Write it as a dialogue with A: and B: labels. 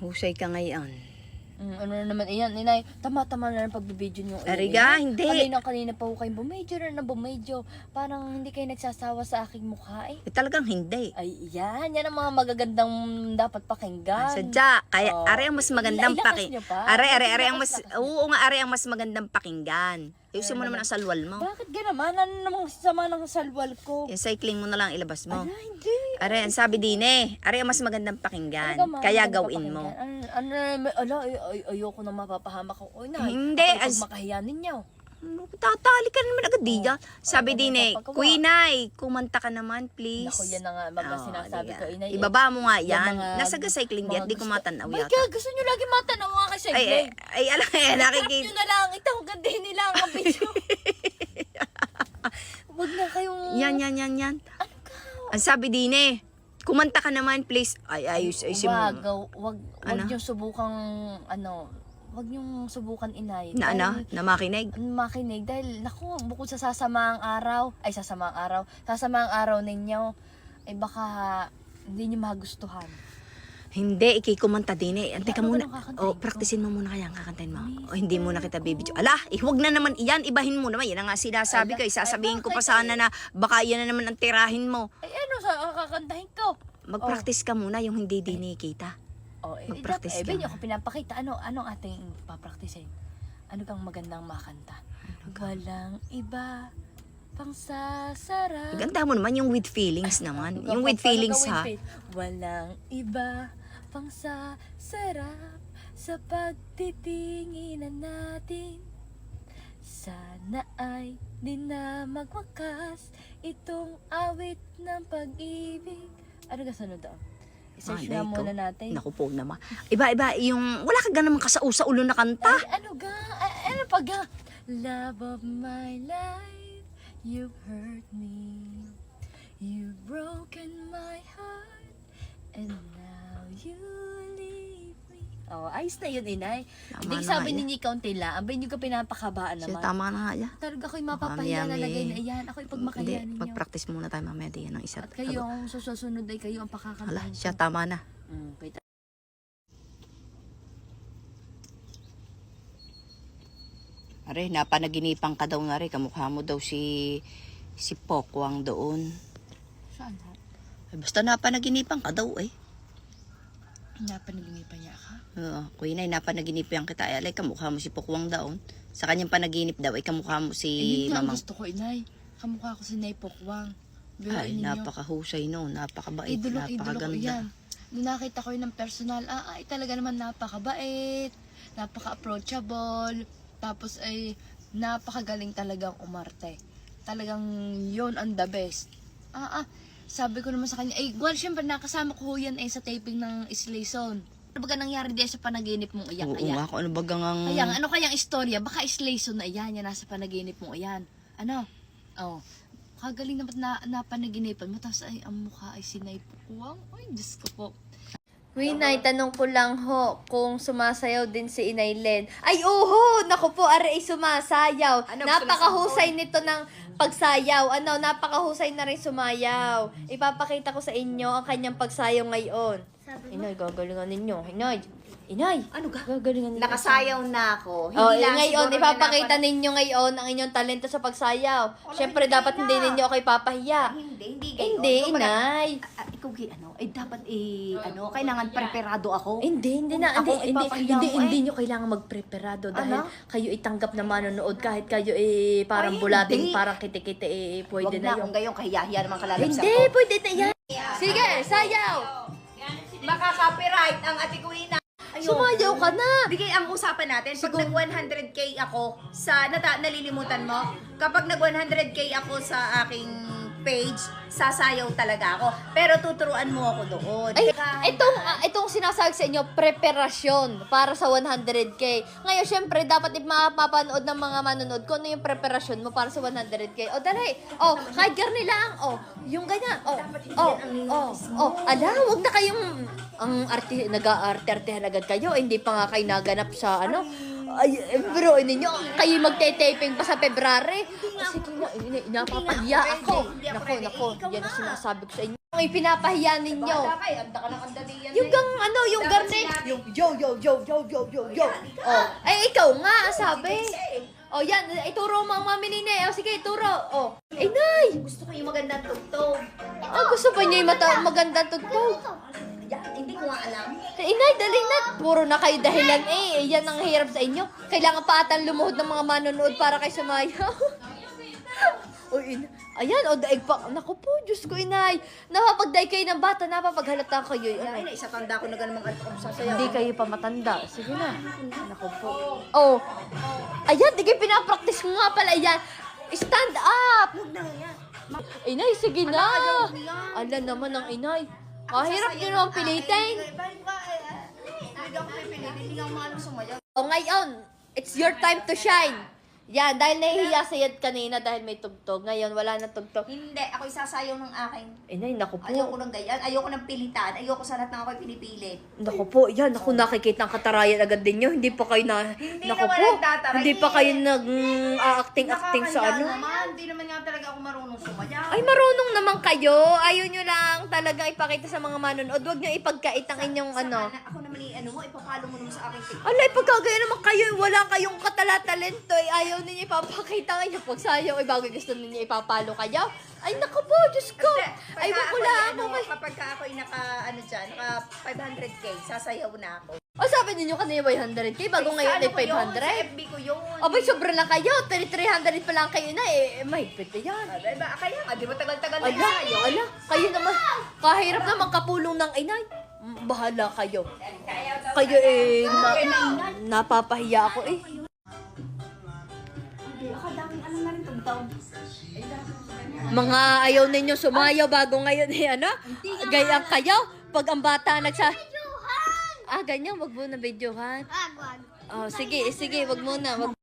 A: Husay ka ngayon.
B: Mm, ano na naman, iyan, inay, tama-tama na lang pagbibideo nyo.
A: Ariga, hindi.
B: Kanina, kanina pa ho kayong bumedyo na bumedyo. Parang hindi kayo nagsasawa sa aking mukha eh.
A: Eh, talagang hindi.
B: Ay, yan. Yan ang mga magagandang dapat pakinggan.
A: Sadya, kaya
B: Oh.
A: are ang mas magandang
B: Ilakas
A: paki.
B: nyo pa.
A: Are, are, are ang mas Oo nga, are ang mas magandang pakinggan. Ayusin mo naman ang salwal mo.
B: Bakit ganaman? Ano namang sama ng salwal ko?
A: Yung cycling mo na lang ilabas mo.
B: Ala, hindi.
A: Are, ang sabi din eh. Are ang mas magandang pakinggan.
B: Ano ka,
A: Kaya
B: ka
A: gawin mo.
B: Ano, ano, ala, ay, ay, ayoko na mapapahamak ako. Oy, na,
A: Hindi,
B: Ako,
A: as-
B: as... makahiya ninyo.
A: Tatali ka naman agad diga. Sabi din eh? Queenay, kumanta ka naman please.
B: Naku, yan na nga, mga
A: Oo,
B: sinasabi
A: diga.
B: ko. Inay,
A: Ibaba mo nga
B: Yan mga-
A: Nasa ga cycling di at
B: mga
A: di ko
B: gusto-
A: matanaw
B: My
A: yata.
B: God, gusto nyo lagi matanaw nga kasi.
A: Ay, ay, ay, alam
B: Nakikita
A: nakikita.
B: nyo na lang. Ito, ang ganda nila ang video. Huwag na kayong...
A: Yan, yan, yan, yan.
B: Ano ka?
A: Ang sabi din eh, kumanta ka naman please. Ay, ayos, mo.
B: Wag, wag, wag
A: Ano?
B: yung subukang, ano, wag yung subukan inay.
A: Na ano,
B: Dahil-
A: na makinig.
B: makinig dahil naku bukod sa sasamaang araw ay sasamaang araw sasamaang araw ninyo ay baka hindi niyo magustuhan
A: Hindi, ikikumanta din eh. Ante ka
B: Ano
A: muna.
B: ang
A: O,
B: ko?
A: praktisin mo muna kaya ang kakantahin mo. O, hindi mo na kita bibidyo. Ala, eh, huwag na naman iyan. Ibahin mo naman. Yan ang nga sinasabi ko. eh. Sasabihin
B: ay,
A: ko pa sana
B: eh?
A: na baka yan na naman ang tirahin mo.
B: ay ano sa kakantahin ko
A: Mag-practice ka muna yung hindi din nakikita.
B: Oh eh,
A: Mag-practice
B: eh,
A: ka
B: ako pinapakita ano anong ating papraktisin ano kang magandang makanta walang iba pang sasarap
A: Ganda mo naman yung with feelings naman.
B: Ano
A: Yung
B: ka-
A: with
B: paano
A: feelings
B: gawin,
A: ha.
B: Faith? Walang iba pang sasarap sa pagtitinginan natin. Sana ay di na magwakas itong awit ng pag-ibig. Ano ka sunod daw? I-search na muna natin.
A: Naku po naman. Iba-iba yung, wala ka ganang kasau sa ulo na kanta.
B: Ay, ano ga? Ay, ano pa ga? Love of my life, you've hurt me. You've broken my heart, and now you. Oh, ayos na yun, inay.
A: Tama
B: Hindi
A: na
B: sabi
A: nga
B: ninyo kaunti lang. Abay nyo ka pinapakabaan
A: Siya,
B: naman.
A: tama na nga yan.
B: Talaga ako'y mapapahiya na lagay na iyan. Ako'y
A: Hindi,
B: pagmakahiya ninyo.
A: mag-practice muna tayo mamaya. Di yan ang isa.
B: At kayo, ang susunod ay kayo ang pakakantahin.
A: siya, tama na.
B: Mm, kita.
A: Are, napanaginipan ka daw nga rin. Kamukha mo daw si si Pokwang doon.
B: Saan ha?
A: Ay, basta napanaginipan ka daw eh.
B: Napanaginipan niya ka?
A: Oo, kuya na, napanaginipan kita. Ay, alay, kamukha mo si Pokwang daw. Sa kanyang panaginip daw, ay kamukha mo si
B: Eh,
A: Mamang.
B: gusto ko, inay. Kamukha ko si Nay Pokwang.
A: Ay,
B: Biruin ninyo.
A: napakahusay no, napakabait,
B: Idolo, idolo ko
A: napakaganda.
B: yan. Nung nakita ko yun ng personal, ah, ay talaga naman napakabait, napaka-approachable, tapos ay napakagaling talagang umarte. Talagang yon ang the best. Ah, ah, sabi ko naman sa kanya, ay, well, syempre nakasama ko yan eh sa taping ng Islayson. Ano ba nangyari din sa panaginip mong iyak?
A: Oo
B: Ayan.
A: nga, kung ano bagang ang...
B: Ayan, ano kayang istorya? Baka Islayson na yan, yan nasa panaginip mo, ayan. Ano? Oh, kagaling naman na napanaginipan mo, tapos ay, ang mukha ay sinay pukuwang. Ay, Diyos ko po. Winay, tanong ko lang ho kung sumasayaw din si Inay Len. Ay, oho! Naku po, are ay sumasayaw.
A: Ano,
B: Napakahusay nito ng pagsayaw. Ano, napakahusay na rin sumayaw. Ipapakita ko sa inyo ang kanyang pagsayaw ngayon. Inay, gagalingan ninyo. Inay, Inay,
A: Ano ka?
B: gagalingan ninyo.
A: Nakasayaw na ako.
B: Oh, eh, ngayon, ipapakita ninyo ngayon ang inyong talento sa pagsayaw. Siyempre, dapat hindi ninyo ako ipapahiya.
A: Hindi, hindi
B: Hindi, inay.
A: Ah, ikaw, gi- ano, ay dapat, eh, ano, kailangan preparado ako.
B: Hindi, hindi na.
A: Ako,
B: Hindi, hindi, hindi,
A: mo eh.
B: hindi nyo kailangan magpreparado dahil
A: Ano?
B: kayo itanggap na manonood kahit kayo eh parang
A: Ay,
B: bulating,
A: hindi.
B: parang kitikite eh pwede
A: Huwag
B: na
A: na,
B: yun.
A: kung gayon, kahiyahiya naman kalalabsan
B: Hindi,
A: ko.
B: pwede na yan.
A: Makaka-copyright ang ate Kuina.
B: Sumayaw ka na.
A: Bigay ang usapan natin, pag nag 100k ako sa, nata, nalilimutan mo, kapag nag 100k ako sa aking page, sasayaw talaga ako. Pero tuturuan mo ako doon.
B: Ay, itong, ah, itong sinasabi sa inyo, preparasyon para sa 100k. Ngayon, syempre, dapat mapapanood ng mga manonood kung ano yung preparasyon mo para sa 100k. O, dali. O, kahit garni lang. O, yung ganyan. O, o, o, o. Ala, huwag na kayong, ang arti, nag-arte-artehan agad kayo. Hindi pa nga kayo naganap sa, ano, ay, eh, pero ninyo, kayo magte-taping pa sa February. Sige na, ina- inapapahiya ako. Nako, nako, yan ang sinasabi ko sa inyo. Ang ipinapahiya ninyo.
A: Ka, eh, anda ka ng andali yan.
B: Yung
A: eh.
B: gang ano, yung
A: Dapat
B: garnet.
A: sinabi
B: Yung Yo, yo, yo, yo, yo, yo, yo. Oh, ay ikaw nga, sabi. Oh, yan, ituro mo ang mami ni Nay. Oh, sige, ituro. Oh. Ay, Nay!
A: gusto ko yung magandang tugtog.
B: Ah, gusto pa niya yung mata magandang tugtog.
A: Yan, hindi ko nga alam.
B: Inay, dali na. Puro na kayo dahilan eh. Yan ang hirap sa inyo. Kailangan pa atang lumuhod ng mga manonood para kayo sumayaw. o, in Ayan, o daig pa. Naku po, Diyos ko, inay. Napapagdaig kayo ng bata, napapaghalata kayo.
A: Kaya
B: Ano?
A: ina, isa tanda ko na ganun mga kung sasayaw.
B: Hindi kayo pa matanda. Sige na. Naku po. Oh. Ayan, di kayo pinapraktis ko nga pala. Ayan. Stand up!
A: Huwag na yan.
B: Inay, sige na.
A: ko.
B: Ala naman ang inay. Kahirap nyo naman pilitin.
A: Eh, eh, Hindi ako pipilitin, hindi ako maalam sumayaw.
B: O ngayon, it's your time to shine. Yan, dahil nahihiya sa yad kanina dahil may tugtog. Ngayon, wala na tugtog.
A: Hindi, ako isasayaw ng akin.
B: Inay, naku po.
A: Ayoko ng ganyan, ayoko ng pilitan, ayoko sa lahat ng ako'y pinipili.
B: Naku po, yan. Naku, nakikita ang katarayan agad din nyo. Hindi pa kayo na...
A: Hindi
B: naku
A: naman
B: po,
A: nagtataray.
B: hindi pa kayo nag-acting-acting sa
A: Nakakaya
B: ano.
A: naman, hindi naman nga talaga ako marunong sumayaw.
B: Ay, marunong naman kayo. Ayaw nyo lang talaga ipakita sa mga manonood. Huwag nyo ipagkait ang inyong
A: Sa
B: ano.
A: kana- Ako naman i-ano mo, ipapalo mo naman sa aking TikTok.
B: Alay, pagkagaya naman kayo, wala kayong katala-talento, eh, ayaw ninyo ipapakita ang inyong pagsayaw, eh, bago gusto ninyo ipapalo kayo. Ay, naku po, Diyos ko. Ay, wala ako.
A: ano, Kapag ka ako'y naka, ano dyan, naka 500k, sasayaw na ako.
B: O, sabi ninyo kanina 100k, bago
A: Ay,
B: ngayon ay
A: ano ko yun, Sa
B: 500.
A: FB ko yun.
B: Abay, sobra lang kayo. 300 pa lang kayo na, eh. Mahigpit na yan.
A: Abay, ba, kaya nga, di ba tagal-tagal na
B: Ala,
A: tayo?
B: ala, kayo naman. Kahirap naman kapulong ng inay. Mm, Bahala kayo. Kayo eh, na, napapahiya ako eh.
A: Hindi, akadaming ano na rin tugtog.
B: Mga ayaw ninyo sumayaw bago ngayon eh, ano? Gayang kayo? Pag ang bata nagsa... Ah, ganyan, wag mo na videohan.
C: Wag, wag.
B: Oh, sige, sige, wag mo na. Wag